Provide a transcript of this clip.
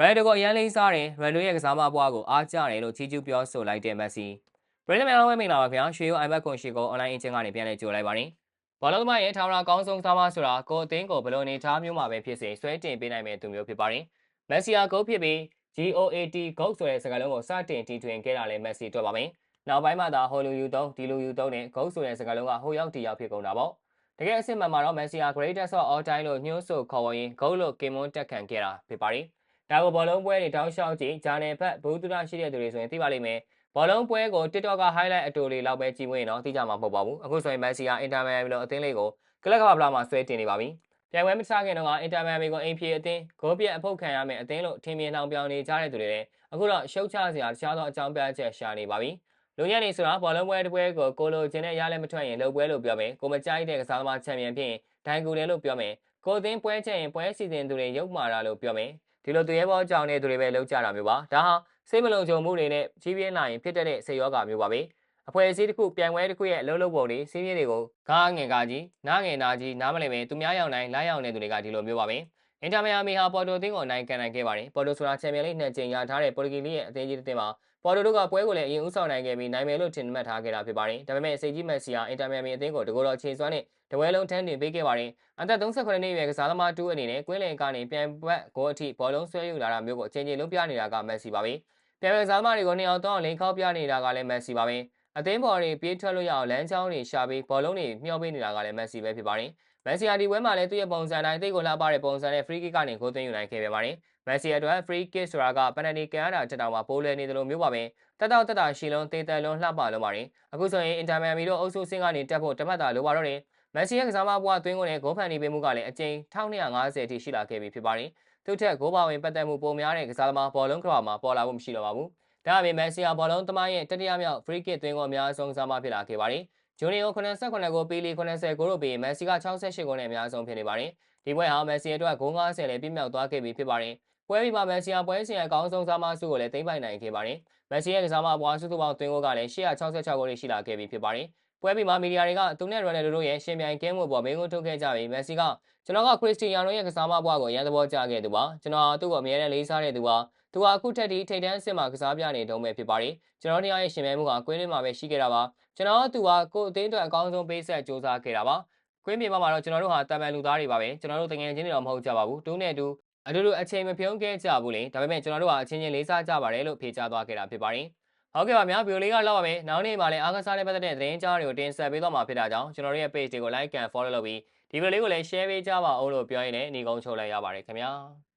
ရိုက်တာကိုအရန်လေးစားတယ်ရန်ဒိုရဲ့ကစားမပွားကိုအားကျတယ်လို့ချီးကျူးပြောဆိုလိုက်တဲ့မက်ဆီပရိသတ်များအားလုံးပဲမင်္ဂလာပါခင်ဗျာရွှေရို iPad ကွန်ရှိကို online အချင်းကနေပြန်လည်ကြိုလိုက်ပါရစေဘောလုံးသမားရဲ့ထာဝရအကောင်းဆုံးစားမဆိုတာကိုအသင်းကိုဘယ်လိုအနေထားမျိုးမှာပဲဖြစ်စေဆွဲတင်ပေးနိုင်မဲ့သူမျိုးဖြစ်ပါတယ်မက်ဆီယာဂုတ်ဖြစ်ပြီး GOAT ဂုတ်ဆိုတဲ့စကားလုံးကိုစတင်တီထွင်ခဲ့တာလည်းမက်ဆီတွေ့ပါမယ်နောက်ပိုင်းမှာသာဟိုလူယူသုံးဒီလူယူသုံးနဲ့ဂုတ်ဆိုတဲ့စကားလုံးကဟိုရောက်တီရောက်ဖြစ်ကုန်တာပေါ့တကယ်အစ်စ်မှန်မှာတော့မက်ဆီယာ greatest of all time လို့ညှို့ဆိုခေါ်ဝေါ်ရင်းဂုတ်လို့ကင်မွန်းတက်ခံခဲ့တာဖြစ်ပါတယ် ဒါကိုဘောလုံးပွဲတွေတောင်းလျှောက်ကြည့်ဂျာနယ်ဖက်ဘူဒူရာရှိတဲ့သူတွေဆိုရင်သိပါလိမ့်မယ်ဘောလုံးပွဲကို TikTok က highlight အတူလေးလောက်ပဲကြည့်မွေးတော့သိကြမှာမဟုတ်ပါဘူးအခုဆိုရင် Messi ကအင်တာမန်မီလိုအသင်းလေးကိုကလပ်ကမ္ဘာဖလားမှာဆွဲတင်နေပါပြီပြိုင်ပွဲမစခင်တော့ကအင်တာမန်မီကိုအိမ်ဖြေအသင်းဂိုးပြက်အဖုတ်ခံရမယ်အသင်းလို့ထင်မြင်နှောင်ပြောင်နေကြတဲ့သူတွေလည်းအခုတော့ရှုပ်ချစရာတခြားသောအကြောင်းပြချက်ရှာနေပါပြီလူညံ့နေဆိုတာဘောလုံးပွဲတစ်ပွဲကိုကိုလိုချင်တဲ့ရလဲမထွက်ရင်လှုပ်ပွဲလို့ပြောမယ်ကိုမကြိုက်တဲ့ကစားသမားချန်ပီယံဖြစ်ရင်ဒိုင်ကူတယ်လို့ပြောမယ်ကိုအသင်းပွဲချက်ရင်ပွဲစီစဉ်သူတွေရုပ်မာတာလို့ပြောမယ် ဒီလိုသူရဲဘောကြောင်တဲ့သူတွေပဲလောက်ကြတာမျိုးပါဒါဟာစိတ်မလုံခြုံမှုတွေနဲ့ကြီးပြင်းလာရင်ဖြစ်တဲ့စိတ်ရောဂါမျိုးပါပဲအဖွဲ့အစည်းတစ်ခုပြိုင်ပွဲတစ်ခုရဲ့အလုပ်လုပ်ပုံတွေစီးမြင်တွေကိုကားငယ်ကားကြီးနားငယ်နာကြီးနားမလည်ပဲသူများရောက်နိုင်လိုက်ရောက်နေသူတွေကဒီလိုမျိုးပါပဲ အင်တာမယာမီဟာပေါ်တိုတင်းကိုနိုင်ကန်နိုင်ခဲ့ပါတယ်ပေါ်တိုဆိုတာချန်ပီယံလိနှစ်ကြိမ်ရထားတဲ့ပေါ်တူဂီလိရဲ့အသင်းကြီးတစ်သင်းမှာပေါ်တိုတို့ကပွဲကိုလည်းအရင်ဦးဆောင်နိုင်ခဲ့ပြီးနိုင်မယ်လို့ထင်မှတ်ထားခဲ့တာဖြစ်ပါတယ်ဒါပေမဲ့စိတ်ကြီးမက်ဆီဟာအင်တာမယာမီအသင်းကိုတကောတော့ခြေစွမ်းနဲ့တဝဲလုံးထမ်းတင်ပေးခဲ့ပါတယ်အသက်38နှစ်အရွယ်ကစားသမားတူအနေနဲ့ကွင်းလင်ကနေပြန်ပတ်ဂိုးအထိဘောလုံးဆွဲယူလာတာမျိုးကိုအချိန်ချင်းလုံးပြနေတာကမက်ဆီပါပဲပြန်ပြန်ကစားသမားတွေကိုနှစ်အောင်သုံးအောင်လိန်ခောက်ပြနေတာကလည်းမက်ဆီပါပဲ အသင်းဘော်တွေပြေးထွက်လို့ရအောင်လမ်းကြောင်းတွေရှာပြီးဘောလုံးတွေမျှောပေးနေတာကလည်းမက်ဆီပဲဖြစ်ပါတယ်မက်ဆီယာဒီဝဲမှာလည်းသူ့ရဲ့ပုံစံတိုင်းသိကိုလှပတဲ့ပုံစံနဲ့ free kick ကနေဂိုးသွင်းယူနိုင်ခဲ့ပြန်ပါတယ်မက်ဆီအတွက် free kick ဆိုတာကပန်နယ်တီကန်ရတာတက်တောင်မှာပိုးလဲနေတယ်လို့မျိုးပါပဲတက်တောက်တက်တာရှီလုံးတေးတယ်လုံးလှပလုံးပါတယ်အခုဆိုရင်အင်တာမန်မီတို့အုပ်စုစင်းကနေတက်ဖို့တပတ်တာလိုပါတော့တယ်မက်ဆီရဲ့ကစားမဘွားသွင်းကိုနဲ့ဂိုးဖန်တီးပေးမှုကလည်းအကျိန်1250အထိရှိလာခဲ့ပြီဖြစ်ပါတယ်သူ့ထက်ဂိုးပါဝင်ပတ်သက်မှုပုံများတဲ့ကစားသမားဘောလုံးကဘာမှာပေါ်လာဖို့မရှိတော့ပါဘူး ဒါအပြင်မက်ဆီယာဘောလုံးသမားရဲ့တတိယမြောက် free kick သွင်းကိုအများဆုံးစားမဖြစ်လာခဲ့ပါတယ်ဂျူနီယို89ကိုပီလီ80ကိုတို့ပြီးမက်ဆီက68ကိုနဲ့အများဆုံးဖြစ်နေပါတယ်ဒီပွဲဟာမက်ဆီအတွက်ဂိုး90လည်းပြည့်မြောက်သွားခဲ့ပြီဖြစ်ပါတယ်ပွဲပြီးမှမက်ဆီယာပွဲစဉ်အကောင်းဆုံးစားမစုကိုလည်းသိမ်းပိုက်နိုင်ခဲ့ပါတယ်မက်ဆီရဲ့ကစားမအပွားစုစုပေါင်းသွင်းကိုကလည်း166ကိုရှိလာခဲ့ပြီဖြစ်ပါတယ်ပွဲပြီးမှမီဒီယာတွေကသူနဲ့ရိုနယ်ဒိုတို့ရဲ့ရှင်ပြိုင်ကင်းမှုပေါ်မင်းကိုထုတ်ခဲ့ကြပြီးမက်ဆီကကျွန်တော်ကခရစ္စတီယာနိုရဲ့ကစားမဘွားကိုရန်သဘောကျခဲ့သူပါကျွန်တော်သူ့ကိုအမြဲတမ်းလေးစားတဲ့သူပါ သူကအခုထက်ထိထိတ်တန်းအဆင့်မှာကစားပြနေတုံးပဲဖြစ်ပါတယ်ကျွန်တော်တို့ရဲ့ရှင်ပြိုင်မှုကကွင်းလင်းမှာပဲရှိခဲ့တာပါကျွန်တော်သူကကိုယ်အသေးအတွက်အကောင်းဆုံးပေးဆက်စူးစမ်းခဲ့တာပါကွင်းမြေမှာတော့ကျွန်တော်တို့ဟာတာမန်လူသားတွေပါပဲကျွန်တော်တို့တကယ်ချင်းတွေတော့မဟုတ်ကြပါဘူးတူးနဲ့တူအတူတူအချိန်မပြုံးခဲ့ကြဘူးလေဒါပေမဲ့ကျွန်တော်တို့ကအချင်းချင်းလေးစားကြပါတယ်လို့ဖြေကြားသွားခဲ့တာဖြစ်ပါတယ်ဟုတ်ကဲ့ပါများဗီဒီယိုလေးကတော့ပါမယ်နောက်နေ့မှာလည်းအားကစားနဲ့ပတ်သက်တဲ့သတင်းကြားတွေကိုတင်ဆက်ပေးသွားမှာဖြစ်တာကြောင့်ကျွန်တော်တို့ရဲ့ page တွေကို like and follow လုပ်ပြီးဒီဗီဒီယိုလေးကိုလည်း share ပေးကြပါဦးလို့ပြောရင်းနဲ့ညီကုန်းချုပ်လိုက်ရပါတယ်ခင်ဗျာ